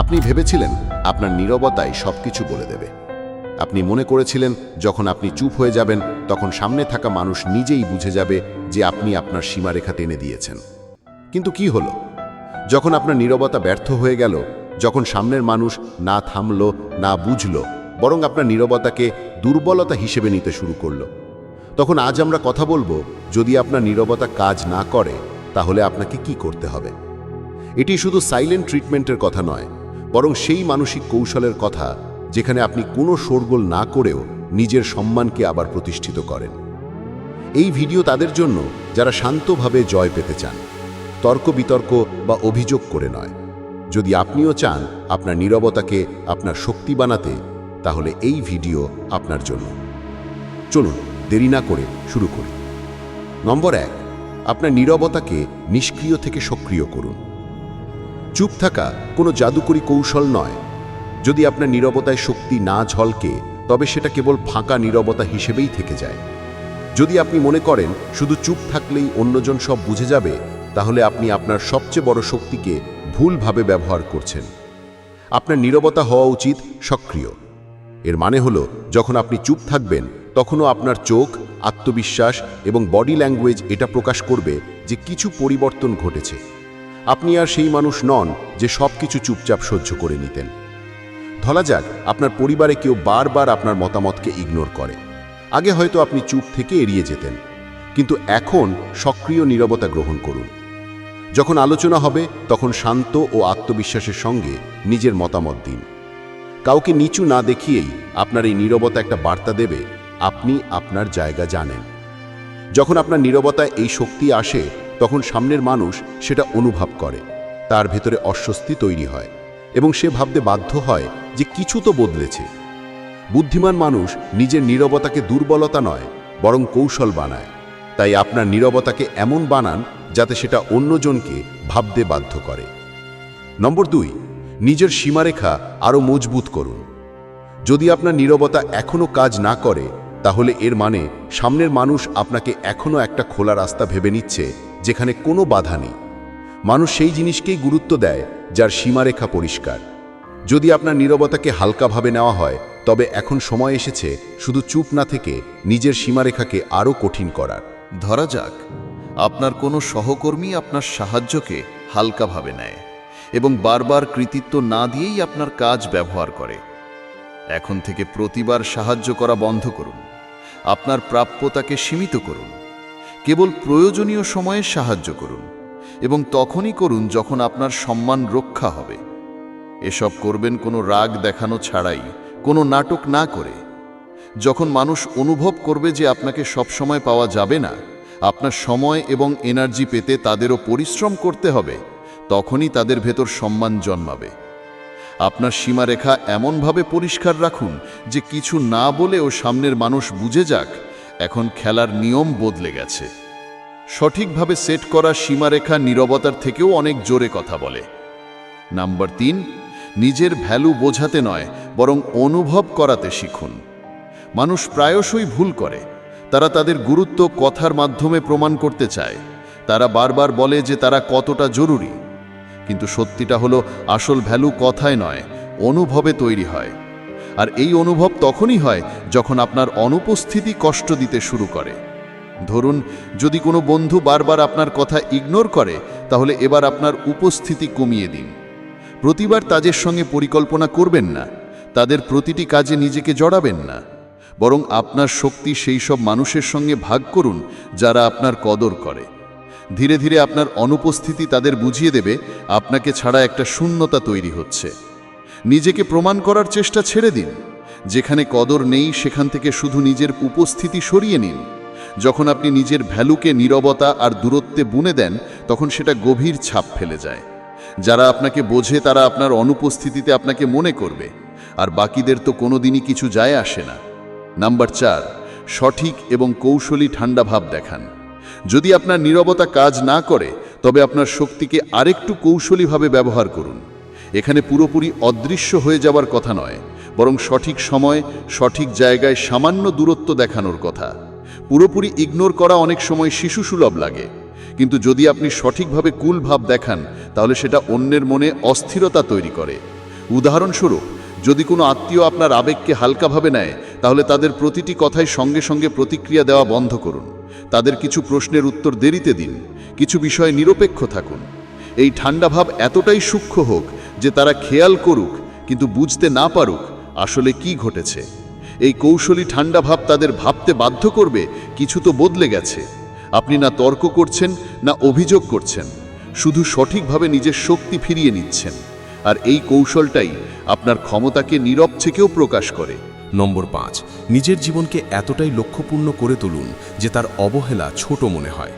আপনি ভেবেছিলেন আপনার নীরবতাই সবকিছু বলে দেবে। আপনি মনে করেছিলেন, যখন আপনি চুপ হয়ে যাবেন, তখন সামনে থাকা মানুষ নিজেই বুঝে যাবে যে আপনি আপনার সীমারেখা টেনে দিয়েছেন। কিন্তু কি হলো? যখন আপনার নীরবতা ব্যর্থ হয়ে গেল, যখন সামনের মানুষ না থামল, না বুঝল, বরং আপনার নীরবতাকে দুর্বলতা হিসেবে নিতে শুরু করল, তখন আজ আমরা কথা বলব, যদি আপনার নীরবতা কাজ না করে, তাহলে আপনাকে কি করতে হবে? এটি শুধু সাইলেন্ট ট্রিটমেন্টের কথা নয় বরং সেই মানসিক কৌশলের কথা যেখানে আপনি কোনো শোরগোল না করেও নিজের সম্মানকে আবার প্রতিষ্ঠিত করেন। এই ভিডিও তাদের জন্য যারা শান্তভাবে জয় পেতে চান, তর্ক বিতর্ক বা অভিযোগ করে নয়। যদি আপনিও চান আপনার নীরবতাকে আপনার শক্তি বানাতে, তাহলে এই ভিডিও আপনার জন্য। চলুন, দেরি না করে শুরু করি। নম্বর এক, আপনার নীরবতাকে নিষ্ক্রিয় থেকে সক্রিয় করুন। চুপ থাকা কোনো জাদুকরী কৌশল নয়। যদি আপনার নীরবতায় শক্তি না ঝলকে, তবে সেটা কেবল ফাঁকা নীরবতা হিসেবেই থেকে যায়। যদি আপনি মনে করেন শুধু চুপ থাকলেই অন্যজন সব বুঝে যাবে, তাহলে আপনি আপনার সবচেয়ে বড় শক্তিকে ভুলভাবে ব্যবহার করছেন। আপনার নীরবতা হওয়া উচিত সক্রিয়। এর মানে হলো, যখন আপনি চুপ থাকবেন, তখনও আপনার চোখ, আত্মবিশ্বাস এবং বডি ল্যাঙ্গুয়েজ এটা প্রকাশ করবে যে কিছু পরিবর্তন ঘটেছে। আপনি আর সেই মানুষ নন যে সব কিছু চুপচাপ সহ্য করে নিতেন। ধরা যাক, আপনার পরিবারে কেউ বারবার আপনার মতামতকে ইগনোর করে। আগে হয়তো আপনি চুপ থেকে এড়িয়ে যেতেন, কিন্তু এখন সক্রিয় নীরবতা গ্রহণ করুন। যখন আলোচনা হবে, তখন শান্ত ও আত্মবিশ্বাসের সঙ্গে নিজের মতামত দিন। কাউকে নিচু না দেখিয়েই আপনার এই নীরবতা একটা বার্তা দেবে, আপনি আপনার জায়গা জানেন। যখন আপনার নীরবতায় এই শক্তি আসে তখন সামনের মানুষ সেটা অনুভব করে। তার ভেতরে অস্বস্তি তৈরি হয় এবং সে ভাবতে বাধ্য হয় যে কিছু তো বদলেছে। বুদ্ধিমান মানুষ নিজের নীরবতাকে দুর্বলতা নয়, বরং কৌশল বানায়। তাই আপনার নীরবতাকে এমন বানান যাতে সেটা অন্যজনকে ভাবতে বাধ্য করে। নম্বর দুই, নিজের সীমারেখা আরও মজবুত করুন। যদি আপনার নীরবতা এখনও কাজ না করে, তাহলে এর মানে সামনের মানুষ আপনাকে এখনও একটা খোলা রাস্তা ভেবে নিচ্ছে যেখানে কোনো বাধা নেই। মানুষ সেই জিনিসকেই গুরুত্ব দেয়, যার সীমারেখা পরিষ্কার। যদি আপনার নীরবতাকে হালকাভাবে নেওয়া হয়, তবে এখন সময় এসেছে শুধু চুপ না থেকে নিজের সীমারেখাকে আরও কঠিন করার। ধরা যাক, আপনার কোনো সহকর্মী আপনার সাহায্যকে হালকাভাবে নেয় এবং বারবার কৃতিত্ব না দিয়েই আপনার কাজ ব্যবহার করে। এখন থেকে প্রতিবার সাহায্য করা বন্ধ করুন। আপনার প্রাপ্যতাকে সীমিত করুন। কেবল প্রয়োজনীয় সময়ে সাহায্য করুন এবং তখনই করুন যখন আপনার সম্মান রক্ষা হবে। এসব করবেন কোনো রাগ দেখানো ছাড়াই, কোনো নাটক না করে। যখন মানুষ অনুভব করবে যে আপনাকে সবসময় পাওয়া যাবে না, আপনার সময় এবং এনার্জি পেতে তাদেরও পরিশ্রম করতে হবে, তখনই তাদের ভেতর সম্মান জন্মাবে। আপনার সীমারেখা এমনভাবে পরিষ্কার রাখুন যে কিছু না বলেও সামনের মানুষ বুঝে যাক এখন খেলার নিয়ম বদলে গেছে। সঠিকভাবে সেট করা সীমারেখা নীরবতার থেকেও অনেক জোরে কথা বলে। নাম্বার তিন, নিজের ভ্যালু বোঝাতে নয়, বরং অনুভব করাতে শিখুন। মানুষ প্রায়শই ভুল করে। তারা তাদের গুরুত্ব কথার মাধ্যমে প্রমাণ করতে চায়। তারা বারবার বলে যে তারা কতটা জরুরি। কিন্তু সত্যিটা হলো, আসল ভ্যালু কথায় নয়, অনুভবে তৈরি হয়। আর এই অনুভব তখনই হয় যখন আপনার অনুপস্থিতি কষ্ট দিতে শুরু করে। ধরুন, যদি কোনো বন্ধু বারবার আপনার কথা ইগনোর করে, তাহলে এবার আপনার উপস্থিতি কমিয়ে দিন। প্রতিবার তাদের সঙ্গে পরিকল্পনা করবেন না। তাদের প্রতিটি কাজে নিজেকে জড়াবেন না। বরং আপনার শক্তি সেই সব মানুষের সঙ্গে ভাগ করুন যারা আপনার কদর করে। ধীরে ধীরে আপনার অনুপস্থিতি তাদের বুঝিয়ে দেবে, আপনাকে ছাড়া একটা শূন্যতা তৈরি হচ্ছে। নিজেকে প্রমাণ করার চেষ্টা ছেড়ে দিন। যেখানে কদর নেই, সেখান থেকে শুধু নিজের উপস্থিতি সরিয়ে নিন। যখন আপনি নিজের ভ্যালুকে, নীরবতা আর দূরত্বে বুনে দেন, তখন সেটা গভীর ছাপ ফেলে যায়। যারা আপনাকে বোঝে, তারা আপনার অনুপস্থিতিতে আপনাকে মনে করবে। আর বাকিদের তো কোনোদিনই কিছু যায় আসে না। নাম্বার চার, সঠিক এবং কৌশলী ঠান্ডা ভাব দেখান। যদি আপনার নীরবতা কাজ না করে, তবে আপনার শক্তিকে আরেকটু কৌশলীভাবে ব্যবহার করুন। এখানে পুরোপুরি অদৃশ্য হয়ে যাবার কথা নয়, বরং সঠিক সময়, সঠিক জায়গায় সামান্য দূরত্ব দেখানোর কথা। পুরোপুরি ইগনোর করা অনেক সময় শিশুসুলভ লাগে, কিন্তু যদি আপনি সঠিকভাবে কুল ভাব দেখান, তাহলে সেটা অন্যের মনে অস্থিরতা তৈরি করে। উদাহরণস্বরূপ, যদি কোনো আত্মীয় আপনার আবেগকে হালকাভাবে নেয়, তাহলে তাদের প্রতিটি কথায় সঙ্গে সঙ্গে প্রতিক্রিয়া দেওয়া বন্ধ করুন। তাদের কিছু প্রশ্নের উত্তর দেরিতে দিন, কিছু বিষয়ে নিরপেক্ষ থাকুন। এই ঠান্ডা ভাব এতটাই সূক্ষ্ম হোক যে তারা খেয়াল করুক, কিন্তু বুঝতে না পারুক আসলে কি ঘটেছে। এই কৌশলী ঠান্ডা ভাব তাদের ভাবতে বাধ্য করবে, কিছু তো বদলে গেছে। আপনি না তর্ক করছেন, না অভিযোগ করছেন, শুধু সঠিকভাবে নিজের শক্তি ফিরিয়ে নিচ্ছেন। আর এই কৌশলটাই আপনার ক্ষমতাকে নীরব থেকেও প্রকাশ করে। নম্বর পাঁচ, নিজের জীবনকে এতটাই লক্ষ্যপূর্ণ করে তুলুন যে তার অবহেলা ছোট মনে হয়।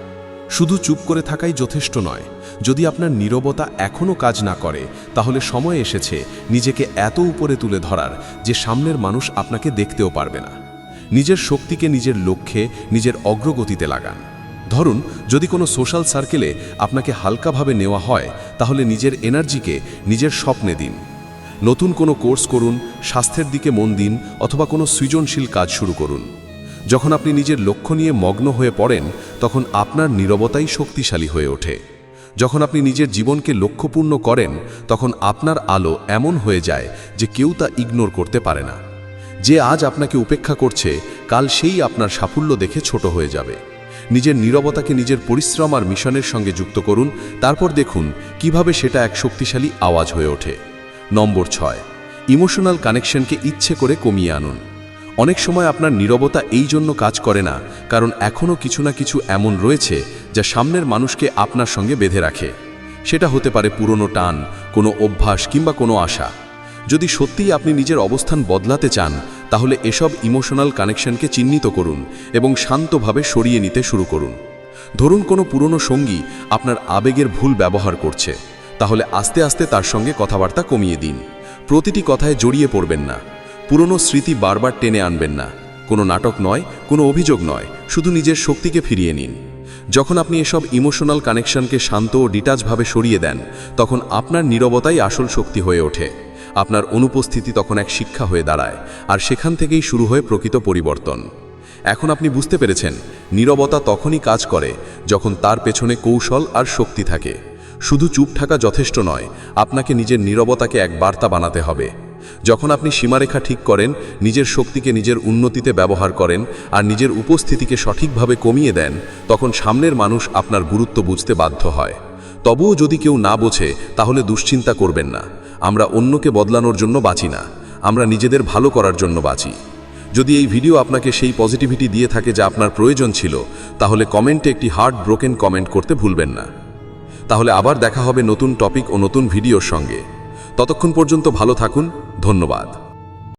শুধু চুপ করে থাকাই যথেষ্ট নয়। যদি আপনার নীরবতা এখনও কাজ না করে, তাহলে সময় এসেছে নিজেকে এত উপরে তুলে ধরার যে সামনের মানুষ আপনাকে দেখতেও পারবে না। নিজের শক্তিকে নিজের লক্ষ্যে, নিজের অগ্রগতিতে লাগান। ধরুন, যদি কোনো সোশ্যাল সার্কেলে আপনাকে হালকাভাবে নেওয়া হয়, তাহলে নিজের এনার্জিকে নিজের স্বপ্নে দিন। নতুন কোনো কোর্স করুন, স্বাস্থ্যের দিকে মন দিন, অথবা কোনো সৃজনশীল কাজ শুরু করুন। যখন আপনি নিজের লক্ষ্য নিয়ে মগ্ন হয়ে পড়েন, তখন আপনার নীরবতাই শক্তিশালী হয়ে ওঠে। যখন আপনি নিজের জীবনকে লক্ষ্যপূর্ণ করেন, তখন আপনার আলো এমন হয়ে যায় যে কেউ তা ইগনোর করতে পারে না। যে আজ আপনাকে উপেক্ষা করছে, কাল সেই আপনার সাফল্য দেখে ছোট হয়ে যাবে। নিজের নীরবতাকে নিজের পরিশ্রম আর মিশনের সঙ্গে যুক্ত করুন। তারপর দেখুন কীভাবে সেটা এক শক্তিশালী আওয়াজ হয়ে ওঠে। নম্বর ছয়, ইমোশনাল কানেকশনকে ইচ্ছে করে কমিয়ে আনুন। অনেক সময় আপনার নীরবতা এই জন্য কাজ করে না, কারণ এখনও কিছু না কিছু এমন রয়েছে যা সামনের মানুষকে আপনার সঙ্গে বেঁধে রাখে। সেটা হতে পারে পুরনো টান, কোনো অভ্যাস কিংবা কোনো আশা। যদি সত্যিই আপনি নিজের অবস্থান বদলাতে চান, তাহলে এসব ইমোশনাল কানেকশনকে চিহ্নিত করুন এবং শান্তভাবে সরিয়ে নিতে শুরু করুন। ধরুন কোনো পুরনো সঙ্গী আপনার আবেগের ভুল ব্যবহার করছে, তাহলে আস্তে আস্তে তার সঙ্গে কথাবার্তা কমিয়ে দিন। প্রতিটি কথায় জড়িয়ে পড়বেন না। পুরনো স্মৃতি বারবার টেনে আনবেন না। কোনো নাটক নয়, কোনো অভিযোগ নয়, শুধু নিজের শক্তিকে ফিরিয়ে নিন। যখন আপনি এসব ইমোশনাল কানেকশনকে শান্ত ও ডিটাচভাবে সরিয়ে দেন, তখন আপনার নীরবতাই আসল শক্তি হয়ে ওঠে। আপনার অনুপস্থিতি তখন এক শিক্ষা হয়ে দাঁড়ায়, আর সেখান থেকেই শুরু হয় প্রকৃত পরিবর্তন। এখন আপনি বুঝতে পেরেছেন, নীরবতা তখনই কাজ করে যখন তার পেছনে কৌশল আর শক্তি থাকে। শুধু চুপ থাকা যথেষ্ট নয়, আপনাকে নিজের নীরবতাকে এক বার্তা বানাতে হবে। যখন আপনি সীমারেখা ঠিক করেন, নিজের শক্তিকে নিজের উন্নতিতে ব্যবহার করেন আর নিজের উপস্থিতিকে সঠিকভাবে কমিয়ে দেন, তখন সামনের মানুষ আপনার গুরুত্ব বুঝতে বাধ্য হয়। তবুও যদি কেউ না বোঝে, তাহলে দুশ্চিন্তা করবেন না। আমরা অন্যকে বদলানোর জন্য বাঁচি না। আমরা নিজেদের ভালো করার জন্য বাঁচি। যদি এই ভিডিও আপনাকে সেই পজিটিভিটি দিয়ে থাকে যা আপনার প্রয়োজন ছিল, তাহলে কমেন্টে একটি হার্ট ব্রোকেন কমেন্ট করতে ভুলবেন না। তাহলে আবার দেখা হবে নতুন টপিক ও নতুন ভিডিওর সঙ্গে। ততক্ষণ পর্যন্ত ভালো থাকুন ধন্যবাদ।